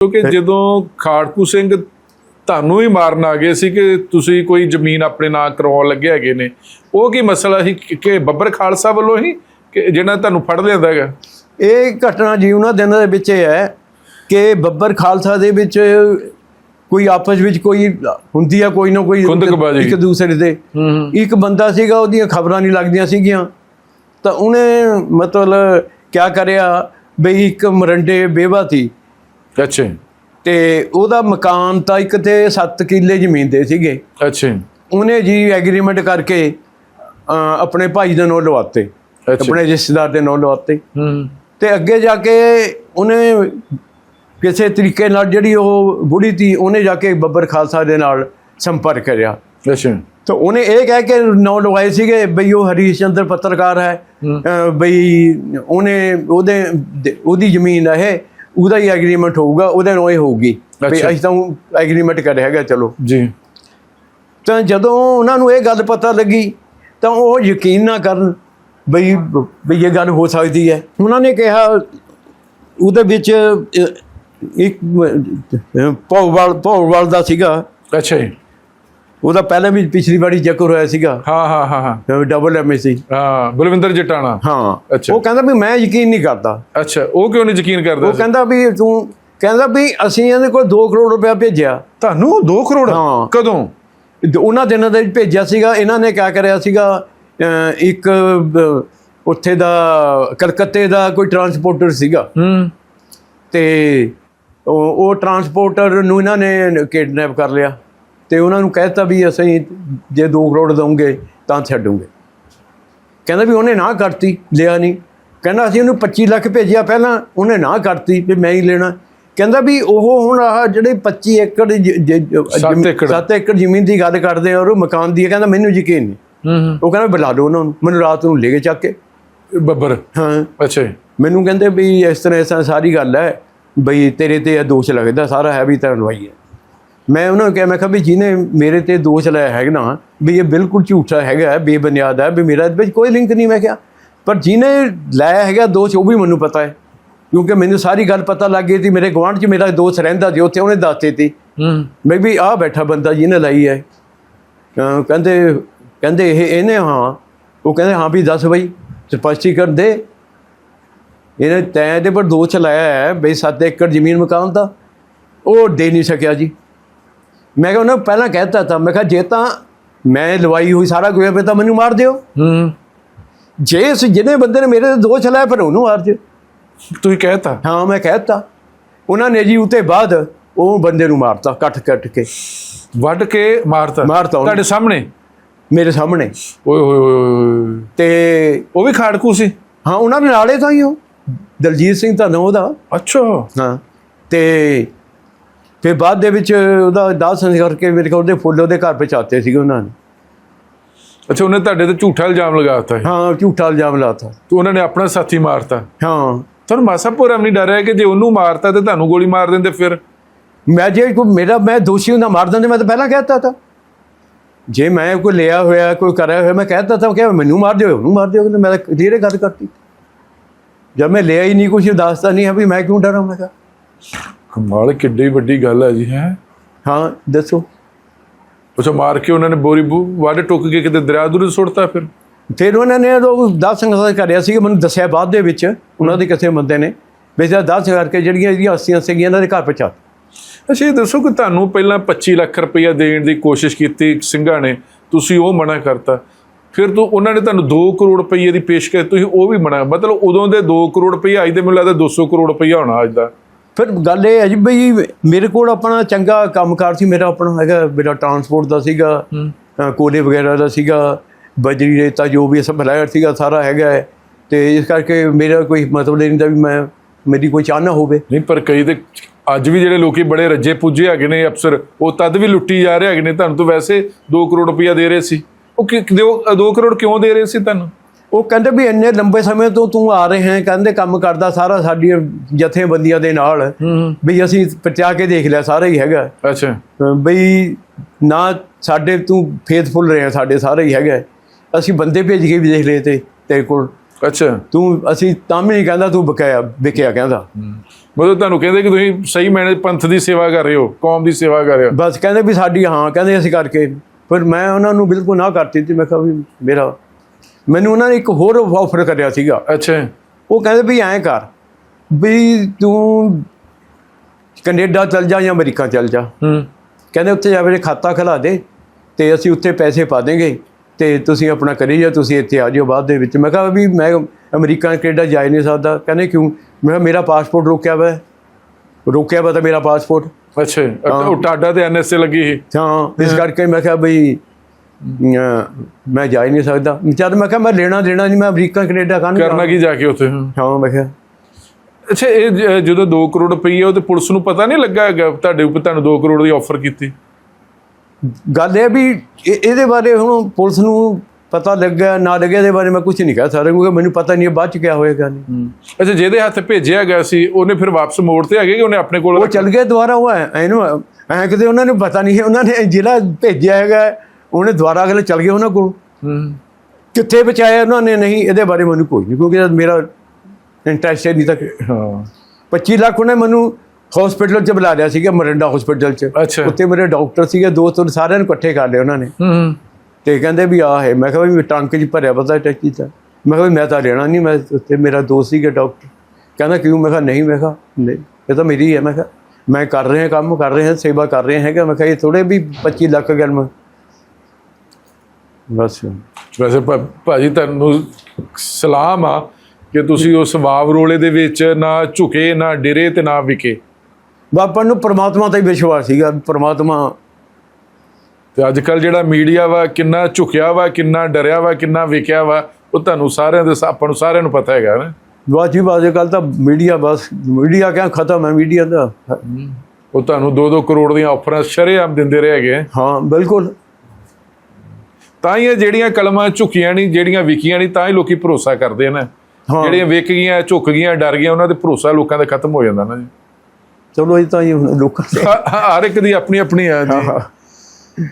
ਕਿਉਂਕਿ ਜਦੋਂ ਖਾੜਕੂ ਸਿੰਘ ਤੁਹਾਨੂੰ ਵੀ ਮਾਰਨ ਆ ਗਏ ਸੀ ਕਿ ਤੁਸੀਂ ਕੋਈ ਜ਼ਮੀਨ ਆਪਣੇ ਨਾਂ ਕਰਵਾਉਣ ਲੱਗੇ ਹੈਗੇ ਨੇ ਉਹ ਕੀ ਮਸਲਾ ਸੀ ਕਿ- ਬੱਬਰ ਖਾਲਸਾ ਵੱਲੋਂ ਹੀ ਕਿ ਜਿਹੜਾ ਤੁਹਾਨੂੰ ਫੜ ਲਿਆਂਦਾ ਹੈਗਾ? ਇਹ ਘਟਨਾ ਜੀ ਉਹਨਾਂ ਦਿਨਾਂ ਦੇ ਵਿੱਚ ਇਹ ਹੈ ਕਿ ਬੱਬਰ ਖਾਲਸਾ ਦੇ ਵਿੱਚ ਕੋਈ ਆਪਸ ਵਿੱਚ ਕੋਈ ਹੁੰਦੀ ਆ ਕੋਈ ਨਾ ਕੋਈ। ਇੱਕ ਦੂਸਰੇ ਦੇ। ਹੂੰ। ਇੱਕ ਬੰਦਾ ਸੀਗਾ ਉਹਦੀਆਂ ਖਬਰਾਂ ਨਹੀਂ ਲੱਗਦੀਆਂ ਸੀਗੀਆਂ। ਤਾਂ ਉਹਨੇ ਮਤਲਬ ਕਿਆ ਕਰਿਆ ਬਈ ਇੱਕ ਮਰੰਡੇ ਬੇਵਾ ਸੀ। ਅੱਛਾ ਤੇ ਉਹਦਾ ਮਕਾਨ ਤਾਂ ਇੱਕ ਤੇ 7 ਕਿੱਲੇ ਜ਼ਮੀਨ ਦੇ ਸੀਗੇ। ਅੱਛਾ ਉਹਨੇ ਜੀ ਐਗਰੀਮੈਂਟ ਕਰਕੇ ਆਪਣੇ ਭਾਈ ਦੇ ਨਾਂ ਲਵਾਤੇ। ਆਪਣੇ ਰਿਸ਼ਤੇਦਾਰ ਦੇ ਨਾਂ ਲਵਾਤੇ। ਹੂੰ। ਤੇ ਅੱਗੇ ਜਾ ਕੇ ਉਹਨੇ ਕਿਸੇ ਤਰੀਕੇ ਨਾਲ ਜਿਹੜੀ ਉਹ ਬੁੜੀ ਤੀ ਉਹਨੇ ਜਾ ਕੇ ਬੱਬਰ ਖਾਲਸਾ ਦੇ ਨਾਲ ਸੰਪਰਕ ਕਰਿਆ। ਅੱਛਾ ਤਾਂ ਉਹਨੇ ਇਹ ਕਹਿ ਕੇ ਨਾਂ ਲਵਾਏ ਸੀਗੇ ਬਈ ਉਹ ਹਰੀਸ਼ ਚੰਦਰ ਪੱਤਰਕਾਰ ਹੈ। ਬਈ ਉਹਨੇ ਉਹਦੇ ਉਹਦੀ ਜ਼ਮੀਨ ਹੈ ਉਹਦਾ ਹੀ ਐਗਰੀਮੈਂਟ ਹੋਊਗਾ ਉਹਦੇ ਨਾਲ ਇਹ ਹੋਊਗੀ। ਅੱਛਾ। ਅਸੀਂ ਤਾਂ ਐਗਰੀਮੈਂਟ ਕਰਿਆ ਹੈਗਾ ਚਲੋ। ਜੀ। ਤਾਂ ਜਦੋਂ ਉਹਨਾਂ ਨੂੰ ਇਹ ਗੱਲ ਪਤਾ ਲੱਗੀ ਤਾਂ ਉਹ ਯਕੀਨ ਨਾ ਕਰਨ ਬਈ ਬਈ ਇਹ ਗੱਲ ਹੋ ਸਕਦੀ ਹੈ। ਉਹਨਾਂ ਨੇ ਕਿਹਾ ਉਹਦੇ ਵਿੱਚ ਇੱਕ ਪੌਵਾਲ ਪੌਵਾਲ ਦਾ ਸੀਗਾ। ਅੱਛਾ ਜੀ। ਉਹਦਾ ਪਹਿਲਾਂ ਵੀ ਪਿਛਲੀ ਵਾਰੀ ਜ਼ਿਕਰ ਹੋਇਆ ਸੀਗਾ। ਹਾਂ ਹਾਂ ਹਾਂ ਹਾਂ। ਡਬਲ ਐਮਐਸਸੀ ਹਾਂ ਬਲਵਿੰਦਰ ਜਟਾਣਾ। ਹਾਂ। ਅੱਛਾ। ਉਹ ਕਹਿੰਦਾ ਵੀ ਮੈਂ ਯਕੀਨ ਨਹੀਂ ਕਰਦਾ। ਅੱਛਾ ਉਹ ਕਿਉਂ ਨਹੀਂ ਯਕੀਨ ਕਰਦਾ ਉਹ? ਕਹਿੰਦਾ ਵੀ ਤੂੰ ਕਹਿੰਦਾ ਵੀ ਅਸੀਂ ਇਹਦੇ ਕੋਲ 2 ਕਰੋੜ ਰੁਪਇਆ ਭੇਜਿਆ। ਤੁਹਾਨੂੰ 2 ਕਰੋੜ? ਹਾਂ। ਕਦੋਂ? ਉਹਨਾਂ ਦਿਨਾਂ ਦੇ ਵਿੱਚ ਭੇਜਿਆ ਸੀਗਾ। ਇਹਨਾਂ ਨੇ ਕਿਆ ਕਰਿਆ ਸੀਗਾ? ਇੱਕ ਉੱਥੇ ਦਾ ਕਲਕੱਤੇ ਦਾ ਕੋਈ ਟਰਾਂਸਪੋਰਟਰ ਸੀਗਾ। ਹੂੰ। ਤੇ ਉਹ ਟਰਾਂਸਪੋਰਟਰ ਨੂੰ ਇਹਨਾਂ ਨੇ ਕਿਡਨੈਪ ਕਰ ਲਿਆ। ਤੇ ਉਹਨਾਂ ਨੂੰ ਕਹਿਤਾ ਵੀ ਅਸੀਂ ਜੇ 2 ਕਰੋੜ ਦਵਾਂਗੇ ਤਾਂ ਛੱਡੂਗੇ। ਕਹਿੰਦਾ ਵੀ ਉਹਨੇ ਨਾ ਕਰਤੀ ਲਿਆ ਨਹੀਂ। ਕਹਿੰਦਾ ਅਸੀਂ ਉਹਨੂੰ 25 ਲੱਖ ਭੇਜਿਆ ਪਹਿਲਾਂ ਉਹਨੇ ਨਾ ਕਰਤੀ ਵੀ ਮੈਂ ਹੀ ਲੈਣਾ। ਕਹਿੰਦਾ ਵੀ ਉਹ ਹੁਣ ਆਹ ਜਿਹੜੇ 25 ਏਕੜ ਜ- ਜ- ਜ- ਸੱਤ ਏਕੜ। ਸੱਤ ਏਕੜ ਜ਼ਮੀਨ ਦੀ ਗੱਲ ਕਰਦੇ ਆ ਔਰ ਉਹ ਮਕਾਨ ਦੀ ਕਹਿੰਦਾ ਮੈਨੂੰ ਯਕੀਨ ਨਹੀਂ। ਉਹ ਕਹਿੰਦਾ ਬੁਲਾ ਲਓ ਉਹਨਾਂ ਨੂੰ ਮੈਨੂੰ ਰਾਤ ਨੂੰ ਲੈ ਕੇ ਚੱਕ ਕੇ। ਬੱਬਰ? ਹਾਂ। ਅੱਛਾ ਮੈਨੂੰ ਕਹਿੰਦੇ ਵੀ ਇਸ ਤਰ੍ਹਾਂ ਇਸ ਤਰ੍ਹਾਂ ਸਾਰੀ ਗੱਲ ਹੈ ਬਈ ਤੇਰੇ ਤੇ ਇਹ ਦੋਸ਼ ਲੱਗਦਾ ਸਾਰਾ ਹੈ ਵੀ ਤਾਂ ਲਵਾਈ ਹੈ। ਮੈਂ ਉਹਨਾਂ ਨੂੰ ਕਿਹਾ ਮੈਂ ਕਿਹਾ ਵੀ ਜਿਹਨੇ ਮੇਰੇ ਤੇ ਦੋਸ਼ ਲਾਇਆ ਹੈਗਾ ਨਾ ਵੀ ਇਹ ਬਿਲਕੁਲ ਝੂਠਾ ਹੈਗਾ ਬੇਬੁਨਿਆਦ ਹੈ ਵੀ ਮੇਰਾ ਇਹਦੇ ਵਿੱਚ ਕੋਈ ਲਿੰਕ ਨਹੀਂ ਮੈਂ ਕਿਹਾ। ਪਰ ਜਿਹਨੇ ਲਾਇਆ ਹੈਗਾ ਦੋਸ਼ ਉਹ ਵੀ ਮੈਨੂੰ ਪਤਾ ਹੈ। ਕਿਉਂਕਿ ਮੈਨੂੰ ਸਾਰੀ ਗੱਲ ਪਤਾ ਲੱਗ ਗਈ ਸੀ ਮੇਰੇ ਗੁਆਂਢ 'ਚ ਮੇਰਾ ਦੋਸਤ ਰਹਿੰਦਾ ਸੀ ਉੱਥੇ ਉਹਨੇ ਦੱਸਤੇ ਸੀ ਹੂੰ। ਮੈਂ ਵੀ ਆਹ ਬੈਠਾ ਬੰਦਾ ਜਿਹਨੇ ਲਾਈ ਹੈ। ਕਹਿੰਦੇ ਕਹਿੰਦੇ ਇਹ ਇਹਨੇ ਹਾਂ ਉਹ ਕਹਿੰਦੇ ਹਾਂ ਵੀ ਦੱਸ ਬਈ ਸਪਸ਼ਟੀਕਰਨ ਦੇ। ਇਹਨੇ ਤੈਂ ਇਹਦੇ ਪਰ ਦੋਸ਼ ਲਾਇਆ ਹੈ ਬਈ 7 ਏਕੜ ਜ਼ਮੀਨ ਮਕਾਨ ਦਾ। ਉਹ ਦੇ ਨਹੀਂ ਸਕਿਆ ਜੀ। ਮੈਂ ਕਿਹਾ ਉਹਨਾਂ ਨੂੰ ਪਹਿਲਾਂ ਕਹਿਤਾ ਤਾਂ ਮੈਂ ਕਿਹਾ ਜੇ ਤਾਂ ਮੈਂ ਲਵਾਈ ਹੋਈ ਸਾਰਾ ਕੁਝ ਹੈ ਤਾਂ ਮੈਨੂੰ ਮਾਰ ਦਿਓ। ਹੂੰ। ਜੇ ਇਸ ਜਿਹਨੇ ਬੰਦੇ ਨੇ ਮੇਰੇ ਤੇ ਦੋਸ਼ ਲਾਇਆ ਫਿਰ ਉਹਨੂੰ ਮਾਰ ਦਿਓ। ਤੁਸੀਂ ਕਹਿਤਾ ਹਾਂ ਮੈਂ ਕਹਿਤਾ ਉਹਨਾਂ ਨੇ ਜੀ ਉਤੇ ਬਾਅਦ ਉਹ ਬੰਦੇ ਨੂੰ ਮਾਰਤਾ ਕੱਟ ਕੱਟ ਕੇ। ਵੱਢ ਕੇ ਮਾਰਤਾ? ਮਾਰਤਾ। ਤੁਹਾਡੇ ਸਾਹਮਣੇ? ਮੇਰੇ ਸਾਹਮਣੇ। ਓਏ ਹੋਏ ਹੋਏ ਹੋਏ ਤੇ ਉਹ ਵੀ ਖਾੜਕੂ ਸੀ? ਹਾਂ ਉਹਨਾਂ ਦੇ ਨਾਲੇ ਤਾਂ ਹੀ ਉਹ। ਦਲਜੀਤ ਸਿੰਘ ਤਾਂ ਨਾਂ ਉਹਦਾ ਅੱਛਾ। ਹਾਂ। ਤੇ ਫਿਰ ਬਾਅਦ ਦੇ ਵਿੱਚ ਉਹਦਾ ਦਾਹ ਸੰਸਕਾਰ ਕਰਕੇ ਮੇਰੇ ਕੋਲ ਉਹਦੇ ਫੁੱਲ ਉਹਦੇ ਘਰ ਪਹੁੰਚਾਤੇ ਸੀਗੇ ਉਹਨਾਂ ਨੇ। ਅੱਛਾ ਉਹਨੇ ਤੁਹਾਡੇ ਤੇ ਝੂਠਾ ਇਲਜ਼ਾਮ ਲਗਾਤਾ ਹੈ? ਹਾਂ ਝੂਠਾ ਇਲਜ਼ਾਮ ਲਾਤਾ। ਤੇ ਉਹਨਾਂ ਨੇ ਆਪਣਾ ਸਾਥੀ ਮਾਰਤਾ? ਹਾਂ। ਤੁਹਾਨੂੰ ਮਾਸਾ ਵੀ ਨਹੀਂ ਡਰ ਰਿਹਾ ਕਿ ਜੇ ਉਹਨੂੰ ਮਾਰਤਾ ਤੇ ਤੁਹਾਨੂੰ ਗੋਲੀ ਮਾਰ ਦਿੰਦੇ ਫਿਰ? ਮੈਂ ਜੇ ਕੋਈ ਮੇਰਾ ਮੈਂ ਦੋਸ਼ੀ ਹੁੰਦਾ ਮਾਰ ਦਿੰਦੇ ਮੈਂ ਤਾਂ ਪਹਿਲਾਂ ਕਹਿਤਾ ਤਾ। ਜੇ ਮੈਂ ਕੋਈ ਲਿਆ ਹੋਇਆ ਕੋਈ ਕਰਿਆ ਹੋਇਆ ਮੈਂ ਕਹਿਤਾ ਤਾਂ ਕਿ ਮੈਨੂੰ ਮਾਰ ਦਿਓ ਉਹਨੂੰ ਮਾਰ ਦਿਓ ਮੈਂ ਤਾਂ ਧੀਰੇ ਗੱਲ ਕਰਤੀ। ਜਦ ਮੈਂ ਲਿਆ ਹੀ ਨਹੀਂ ਕੁਝ ਦੱਸਦਾ ਨਹੀਂ ਹੈ ਵੀ ਮੈਂ ਕਿਉਂ ਡਰਾਂ ਮੈਂ ਕਿਹਾ। ਕਮਾਲ ਕਿੱਡੀ ਵੱਡੀ ਗੱਲ ਹੈ ਜੀ ਹੈ? ਹਾਂ ਦੱਸੋ। ਅੱਛਾ ਮਾਰ ਕੇ ਉਹਨਾਂ ਨੇ ਬੋਰੀ ਬੂ ਵੱਢ ਟੁੱਕ ਕੇ ਕਿਤੇ ਦਰਿਆ ਦੂਰ ਸੁੱਟਤਾ ਫਿਰ? ਫਿਰ ਉਹਨਾਂ ਨੇ ਉਹ ਦਾਸ ਸੰਗਤ ਕਰਿਆ ਸੀ ਮੈਨੂੰ ਦੱਸਿਆ ਬਾਅਦ ਦੇ ਵਿੱਚ ਉਹਨਾਂ ਦੇ ਕਿਸੇ ਬੰਦੇ ਨੇ। ਵੀ ਜਿਹੜਾ ਦਾਸ ਕਰਕੇ ਜਿਹੜੀਆਂ ਇਹਦੀਆਂ ਹਸਤੀਆਂ ਸੀਗੀਆਂ ਇਹਨਾਂ ਦੇ ਘਰ ਪਹੁੰਚਾ ਅੱਛਾ ਇਹ ਦੱਸੋ ਕਿ ਤੁਹਾਨੂੰ ਪਹਿਲਾਂ 25 ਲੱਖ ਰੁਪਈਆ ਦੇਣ ਦੀ ਕੋਸ਼ਿਸ਼ ਕੀਤੀ ਸਿੰਘਾਂ ਨੇ ਤੁਸੀਂ ਉਹ ਮਨਾ ਕਰਤਾ। ਫਿਰ ਤੋਂ ਉਹਨਾਂ ਨੇ ਤੁਹਾਨੂੰ 2 ਕਰੋੜ ਰੁਪਈਏ ਦੀ ਪੇਸ਼ਕਸ਼ ਤੁਸੀਂ ਉਹ ਵੀ ਮਨਾ ਮਤਲਬ ਉਦੋਂ ਦੇ 2 ਕਰੋੜ ਰੁਪਈਆ ਅੱਜ ਦੇ ਮੈਨੂੰ ਲੱਗਦਾ 200 ਕਰੋੜ ਰੁਪਈਆ ਹੋਣਾ ਅੱਜ ਦਾ। ਫਿਰ ਗੱਲ ਇਹ ਹੈ ਜੀ ਬਈ ਮੇਰੇ ਕੋਲ ਆਪਣਾ ਚੰਗਾ ਕੰਮਕਾਰ ਸੀ ਮੇਰਾ ਆਪਣਾ ਹੈਗਾ ਮੇਰਾ ਟਰਾਂਸਪੋਰਟ ਦਾ ਸੀਗਾ ਕੋਲੇ ਵਗੈਰਾ ਦਾ ਸੀਗਾ ਬਜਰੀ ਰੇਤਾ ਜੋ ਵੀ ਸਪਲਾਇਰ ਸੀਗਾ ਸਾਰਾ ਹੈਗਾ ਹੈ। ਤੇ ਇਸ ਕਰਕੇ ਮੇਰਾ ਕੋਈ ਮਤਲਬ ਨਹੀਂ ਦਾ ਵੀ ਮੈਂ ਮੇਰੀ ਕੋਈ ਚਾਹ ਨਾ ਹੋਵੇ। ਨਹੀਂ ਪਰ ਕਈ ਤੇ ਅੱਜ ਵੀ ਜਿਹੜੇ ਲੋਕੀ ਬੜੇ ਰੱਜੇ ਪੁੱਜੇ ਹੈਗੇ ਨੇ ਅਫਸਰ ਉਹ ਤਦ ਵੀ ਲੁੱਟੀ ਜਾ ਰਹੇ ਹੈਗੇ ਨੇ ਤੁਹਾਨੂੰ ਤਾਂ ਵੈਸੇ 2 ਕਰੋੜ ਰੁਪਈਆ ਦੇ ਰਹੇ ਸੀ। ਉਹ ਕਿ 2 ਕਰੋੜ ਕਿਉਂ ਦੇ ਰਹੇ ਸੀ ਤੁਹਾਨੂੰ? ਉਹ ਕਹਿੰਦੇ ਵੀ ਇੰਨੇ ਲੰਬੇ ਸਮੇਂ ਤੋਂ ਤੂੰ ਆ ਰਹੇ ਹੈ ਕਹਿੰਦੇ ਕੰਮ ਕਰਦਾ ਸਾਰਾ ਸਾਡੀਆਂ ਜਥੇਬੰਦੀਆਂ ਦੇ ਨਾਲ ਵੀ ਅਸੀਂ ਪਹੁੰਚਾ ਕੇ ਦੇਖ ਲਿਆ ਸਾਰਾ ਹੀ ਹੈਗਾ। ਅੱਛਾ। ਬਈ ਨਾ ਸਾਡੇ ਤੂੰ ਫੇਥਫੁਲ ਰਿਹਾ ਸਾਡੇ ਸਾਰੇ ਹੀ ਹੈਗਾ। ਅਸੀਂ ਬੰਦੇ ਭੇਜ ਕੇ ਵੀ ਦੇਖ ਲਏ ਤੇ ਤੇਰੇ ਕੋਲ। ਅੱਛਾ। ਤੂੰ ਅਸੀਂ ਤਾਂ ਵੀ ਨਹੀਂ ਕਹਿੰਦਾ ਤੂੰ ਬਕਾਇਆ ਵਿਕਿਆ ਕਹਿੰਦਾ। ਮਤਲਬ ਤੁਹਾਨੂੰ ਕਹਿੰਦੇ ਕਿ ਤੁਸੀਂ ਸਹੀ ਮੈਨੇ ਪੰਥ ਦੀ ਸੇਵਾ ਕਰ ਰਹੇ ਹੋ ਕੌਮ ਦੀ ਸੇਵਾ ਕਰ ਰਹੇ ਹੋ। ਬਸ ਕਹਿੰਦੇ ਵੀ ਸਾਡੀ ਹਾਂ ਕਹਿੰਦੇ ਅਸੀਂ ਕਰਕੇ। ਪਰ ਮੈਂ ਉਹਨਾਂ ਨੂੰ ਬਿਲਕੁਲ ਨਾ ਕਰਤੀ ਤੇ ਮੈਂ ਕਿਹਾ ਵੀ ਮੇਰਾ ਮੈਨੂੰ ਉਹਨਾਂ ਨੇ ਇੱਕ ਹੋਰ ਆਫਰ ਕਰਿਆ ਸੀਗਾ। ਅੱਛਾ। ਉਹ ਕਹਿੰਦੇ ਵੀ ਐਂ ਕਰ ਵੀ ਤੂੰ ਕੈਨੇਡਾ ਚਲ ਜਾ ਜਾਂ ਅਮਰੀਕਾ ਚਲ ਜਾ। ਹੂੰ। ਕਹਿੰਦੇ ਉੱਥੇ ਜਾ ਕੇ ਖਾਤਾ ਖਿਲਾ ਦੇ ਤੇ ਅਸੀਂ ਉੱਥੇ ਪੈਸੇ ਪਾ ਦੇਂਗੇ ਤੇ ਤੁਸੀਂ ਆਪਣਾ ਕਰੀ ਜਾ ਤੁਸੀਂ ਇੱਥੇ ਆ ਜਾਓ ਬਾਅਦ ਦੇ ਵਿੱਚ। ਮੈਂ ਕਿਹਾ ਵੀ ਮੈਂ ਅਮਰੀਕਾ ਕੈਨੇਡਾ ਜਾ ਨਹੀਂ ਸਕਦਾ। ਕਹਿੰਦੇ ਕਿਉਂ? ਮੈਂ ਮੇਰਾ ਪਾਸਪੋਰਟ ਰੋਕਿਆ ਵਾ। ਰੋਕਿਆ ਵਾ ਤਾਂ ਮੇਰਾ ਪਾਸਪੋਰਟ ਅੱਛਾ। ਉਹ ਟਾਡਾ ਤੇ ਐਨਐਸਏ ਲੱਗੀ ਸੀ। ਹਾਂ ਇਸ ਕਰਕੇ ਮੈਂ ਕਿਹਾ ਬਈ ਮੈਂ ਜਾ ਹੀ ਨਹੀਂ ਸਕਦਾ। ਜਦ ਮੈਂ ਕਿਹਾ ਮੈਂ ਲੈਣਾ ਦੇਣਾ ਨਹੀਂ ਮੈਂ ਅਮਰੀਕਾ ਕੈਨੇਡਾ ਕਾਹਨੂੰ ਕਰਨਾ ਕੀ ਜਾ ਕੇ ਉੱਥੇ? ਹਾਂ ਮੈਂ ਕਿਹਾ। ਅੱਛਾ ਇਹ ਜਦੋਂ 2 ਕਰੋੜ ਰੁਪਈਆ ਉਹ ਤੇ ਪੁਲਿਸ ਨੂੰ ਪਤਾ ਨਹੀਂ ਲੱਗਾ ਹੈਗਾ ਤੁਹਾਡੇ ਉੱਪਰ ਤੁਹਾਨੂੰ 2 ਕਰੋੜ ਦੀ ਆਫਰ ਕੀਤੀ? ਗੱਲ ਇਹ ਵੀ ਇਹ- ਇਹਦੇ ਬਾਰੇ ਹੁਣ ਪੁਲਿਸ ਨੂੰ ਪਤਾ ਲੱਗਿਆ ਨਾ ਲੱਗਿਆ ਇਹਦੇ ਬਾਰੇ ਮੈਂ ਕੁਝ ਨਹੀਂ ਕਹਿ ਸਕਦਾ ਕਿਉਂਕਿ ਮੈਨੂੰ ਪਤਾ ਨਹੀਂ ਬਾਅਦ ਚ ਕਿਆ ਹੋਏਗਾ ਨਹੀਂ। ਅੱਛਾ ਜਿਹਦੇ ਹੱਥ ਭੇਜਿਆ ਗਿਆ ਸੀ ਉਹਨੇ ਫਿਰ ਵਾਪਸ ਮੋੜ ਤੇ ਹੈਗੇ ਕਿ ਉਹਨੇ ਆਪਣੇ ਕੋਲ ਉਹ ਚੱਲ ਗਏ ਦੁਬਾਰਾ ਉਹ ਐ ਇਹਨੂੰ ਐ ਕਿਤੇ ਉਹਨਾਂ ਨੂੰ ਪਤਾ ਨਹੀਂ ਹੈ ਉਹਨਾਂ ਨੇ ਜਿਹੜਾ ਭੇਜਿਆ ਹੈਗਾ ਉਹਨੇ ਦੁਬਾਰਾ ਅਗਲੇ ਚੱਲ ਗਏ ਉਹਨਾਂ ਕੋਲ। ਕਿੱਥੇ ਬਚਾਇਆ ਉਹਨਾਂ ਨੇ? ਨਹੀਂ ਇਹਦੇ ਬਾਰੇ ਮੈਨੂੰ ਕੋਈ ਨਹੀਂ ਕਿਉਂਕਿ ਮੇਰਾ ਇੰਟਰਸਟ ਨਹੀਂ ਤੱਕ ਹਾਂ। 25 ਲੱਖ ਉਹਨੇ ਮੈਨੂੰ ਹਸਪੀਟਲ 'ਚ ਬੁਲਾ ਲਿਆ ਸੀਗਾ ਮਰਿੰਡਾ ਹਸਪੀਟਲ 'ਚ। ਉੱਥੇ ਮੇਰੇ ਡਾਕਟਰ ਸੀਗੇ ਦੋ ਤਿੰਨ ਸਾਰਿਆਂ ਨੂੰ ਇਕੱਠੇ ਕਰ ਲਿਆ ਉਹਨਾਂ ਨੇ। ਤੇ ਕਹਿੰਦੇ ਵੀ ਆਹ ਹੈ। ਮੈਂ ਕਿਹਾ ਵੀ ਟੰਕ 'ਚ ਭਰਿਆ ਪਤਾ ਟੈਚੀ ਤਾਂ ਮੈਂ ਕਿਹਾ ਵੀ ਮੈਂ ਤਾਂ ਲੈਣਾ ਨਹੀਂ ਮੈਂ ਉੱਥੇ ਮੇਰਾ ਦੋਸਤ ਸੀਗਾ ਡਾਕਟਰ ਕਹਿੰਦਾ ਕਿਉਂ? ਮੈਂ ਕਿਹਾ ਨਹੀਂ ਮੈਂ ਕਿਹਾ ਨਹੀਂ ਇਹ ਤਾਂ ਮੇਰੀ ਹੈ ਮੈਂ ਕਿਹਾ। ਮੈਂ ਕਰ ਰਹੇ ਹਾਂ ਕੰਮ ਕਰ ਰਹੇ ਹਾਂ ਸੇਵਾ ਕਰ ਰਹੇ ਹੈਗਾ। ਮੈਂ ਕਿਹਾ ਇਹ ਥੋੜੇ ਵੀ 25 ਲੱਖ ਗੱਲ ਮੈਂ ਬਸ। ਵੈਸੇ ਭਾਜੀ ਤੁਹਾਨੂੰ ਸਲਾਮ ਆ ਕਿ ਤੁਸੀਂ ਉਸ ਵਾਵ ਰੋਲੇ ਦੇ ਵਿੱਚ ਨਾ ਝੁਕੇ ਨਾ ਡਰੇ ਤੇ ਨਾ ਵਿਕੇ। ਬਾਪਾ ਨੂੰ ਪ੍ਰਮਾਤਮਾ ਤੇ ਵਿਸ਼ਵਾਸ ਸੀਗਾ ਪ੍ਰਮਾਤਮਾ। ਤੇ ਅੱਜ ਕੱਲ ਜਿਹੜਾ ਮੀਡੀਆ ਵਾ ਕਿੰਨਾ ਝੁਕਿਆ ਵਾ ਕਿੰਨਾ ਡਰਿਆ ਵਾ ਕਿੰਨਾ ਵਿਕਿਆ ਵਾ ਉਹ ਤੁਹਾਨੂੰ ਸਾਰਿਆਂ ਦੇ ਆਪਾਂ ਨੂੰ ਸਾਰਿਆਂ ਨੂੰ ਪਤਾ ਹੈਗਾ ਨਾ। ਬਸ ਜੀ ਬਾਜੇ ਕੱਲ ਤਾਂ ਮੀਡੀਆ ਬਸ ਮੀਡੀਆ ਕਿਆ ਖਤਮ ਹੈ ਮੀਡੀਆ ਦਾ। ਉਹ ਤੁਹਾਨੂੰ 2-2 ਕਰੋੜ ਦੀਆਂ ਆਫਰਾਂ ਸ਼ਰੇਆਮ ਦਿੰਦੇ ਰਹੇ ਹੈਗੇ। ਹਾਂ ਬਿਲਕੁਲ। ਤਾਂ ਹੀ ਇਹ ਜਿਹੜੀਆਂ ਕਲਮਾਂ ਝੁਕੀਆਂ ਨਹੀਂ ਜਿਹੜੀਆਂ ਵਿਕੀਆਂ ਨਹੀਂ ਤਾਂ ਹੀ ਲੋਕੀ ਭਰੋਸਾ ਕਰਦੇ ਨੇ। ਜਿਹੜੀਆਂ ਵਿਕ ਗਈਆਂ ਝੁਕ ਗਈਆਂ ਡਰ ਗਈਆਂ ਉਹਨਾਂ ਤੇ ਭਰੋਸਾ ਲੋਕਾਂ ਦਾ ਖਤਮ ਹੋ ਜਾਂਦਾ ਨਾ ਜੀ। ਚਲੋ ਇਹ ਤਾਂ ਜੀ ਹੁਣ ਲੋਕਾਂ ਹਰ ਇੱਕ ਦੀ ਆਪਣੀ ਆਪਣੀ ਆ ਜੀ।